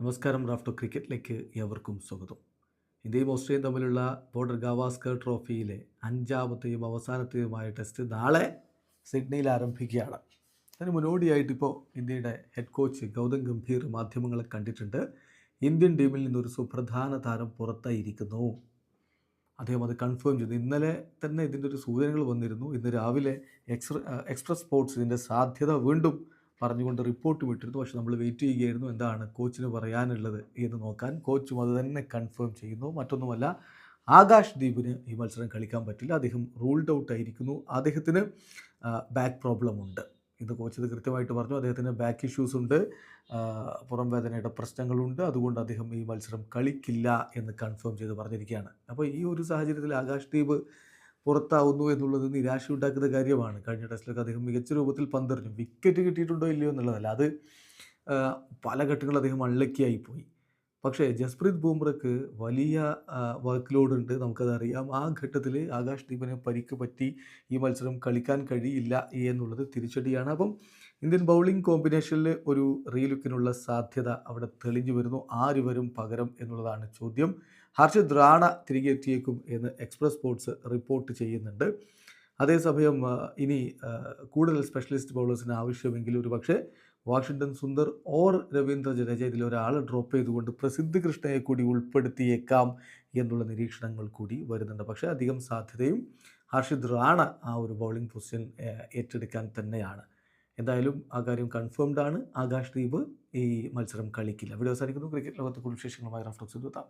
നമസ്കാരം റാഫ്റ്റോ ക്രിക്കറ്റിലേക്ക് ഏവർക്കും സ്വാഗതം. ഇന്ത്യയും ഓസ്ട്രേലിയയും തമ്മിലുള്ള ബോർഡർ ഗവാസ്കർ ട്രോഫിയിലെ അഞ്ചാമത്തെയും അവസാനത്തെയുമായ ടെസ്റ്റ് നാളെ സിഡ്നിയിൽ ആരംഭിക്കുകയാണ്. അതിന് മുന്നോടിയായിട്ട് ഇപ്പോൾ ഇന്ത്യയുടെ ഹെഡ് കോച്ച് ഗൗതം ഗംഭീർ മാധ്യമങ്ങളെ കണ്ടിട്ടുണ്ട്. ഇന്ത്യൻ ടീമിൽ നിന്നൊരു സുപ്രധാന താരം പുറത്തായിരിക്കുന്നു. അദ്ദേഹം അത് കൺഫേം ചെയ്തു. ഇന്നലെ തന്നെ ഇതിന്റെ ഒരു സൂചനകൾ വന്നിരുന്നു. ഇന്ന് രാവിലെ എക്സ്പ്ര എക്സ്പ്രസ് സ്പോർട്സ് ഇതിന്റെ സാധ്യത വീണ്ടും പറഞ്ഞുകൊണ്ട് റിപ്പോർട്ട് വിട്ടിരുന്നു. പക്ഷേ നമ്മൾ വെയിറ്റ് ചെയ്യുകയായിരുന്നു. എന്താണ് കോച്ചിന് പറയാനുള്ളത് എന്ന് നോക്കാൻ. കോച്ചും അത് തന്നെ കൺഫേം ചെയ്യുന്നു. മറ്റൊന്നുമല്ല ആകാശ് ദീപിന് ഈ മത്സരം കളിക്കാൻ പറ്റില്ല. അദ്ദേഹം റൂൾഡ് ഔട്ട് ആയിരിക്കുന്നു. അദ്ദേഹത്തിന് ബാക്ക് പ്രോബ്ലം ഉണ്ട്. ഇത് കോച്ച് ഇത് കൃത്യമായിട്ട് പറഞ്ഞു. അദ്ദേഹത്തിന് ബാക്ക് ഇഷ്യൂസ് ഉണ്ട്. പുറം വേദനയുടെ പ്രശ്നങ്ങളുണ്ട്. അതുകൊണ്ട് അദ്ദേഹം ഈ മത്സരം കളിക്കില്ല എന്ന് കൺഫേം ചെയ്ത് പറഞ്ഞിരിക്കുകയാണ്. അപ്പോൾ ഈ ഒരു സാഹചര്യത്തിൽ ആകാശ് ദീപ് പുറത്താവുന്നു എന്നുള്ളത് നിരാശ ഉണ്ടാക്കുന്ന കാര്യമാണ്. കഴിഞ്ഞ ടെസ്റ്റിലൊക്കെ അദ്ദേഹം മികച്ച രൂപത്തിൽ പന്തെറിഞ്ഞു. വിക്കറ്റ് കിട്ടിയിട്ടുണ്ടോ ഇല്ലയോ എന്നുള്ളതല്ല. അത് പല ഘട്ടങ്ങളിൽ അദ്ദേഹം പോയി. പക്ഷേ ജസ്പ്രീത് ബൂംറയ്ക്ക് വലിയ വർക്ക് ലോഡ് ഉണ്ട് നമുക്കതറിയാം. ആ ഘട്ടത്തിൽ ആകാശ് ദീപിനെ പരിക്ക് പറ്റി ഈ മത്സരം കളിക്കാൻ കഴിയില്ല എന്നുള്ളത് തിരിച്ചടിയാണ്. അപ്പം ഇന്ത്യൻ ബൗളിംഗ് കോമ്പിനേഷനിൽ ഒരു റീലുക്കിനുള്ള സാധ്യത അവിടെ തെളിഞ്ഞു വരുന്നു. ആര് വരും പകരം എന്നുള്ളതാണ് ചോദ്യം. ഹർഷിത് റാണ തിരികെ എത്തിയേക്കും എന്ന് എക്സ്പ്രസ് സ്പോർട്സ് റിപ്പോർട്ട് ചെയ്യുന്നുണ്ട്. അതേസമയം ഇനി കൂടുതൽ സ്പെഷ്യലിസ്റ്റ് ബൗളേഴ്സിന് ആവശ്യമെങ്കിൽ ഒരു പക്ഷേ വാഷിങ്ടൺ സുന്ദർ ഓർ രവീന്ദ്ര ജഡേജ ഇതിൽ ഒരാൾ ഡ്രോപ്പ് ചെയ്തുകൊണ്ട് പ്രസിദ്ധ കൃഷ്ണയെ കൂടി ഉൾപ്പെടുത്തിയേക്കാം എന്നുള്ള നിരീക്ഷണങ്ങൾ കൂടി വരുന്നുണ്ട്. പക്ഷേ അധികം സാധ്യതയും ഹർഷിദ് റാണ ആ ഒരു ബൗളിംഗ് പൊസിഷൻ ഏറ്റെടുക്കാൻ തന്നെയാണ്. എന്തായാലും ആ കാര്യം കൺഫേംഡ് ആണ്. ആകാശ് ദീപ് ഈ മത്സരം കളിക്കില്ല. ഇവിടെ അവസാനിക്കുന്നു. ക്രിക്കറ്റ് ലോകത്തെ കൂടുതൽ വിശേഷങ്ങളുമായി റഫറൻസ് എത്താം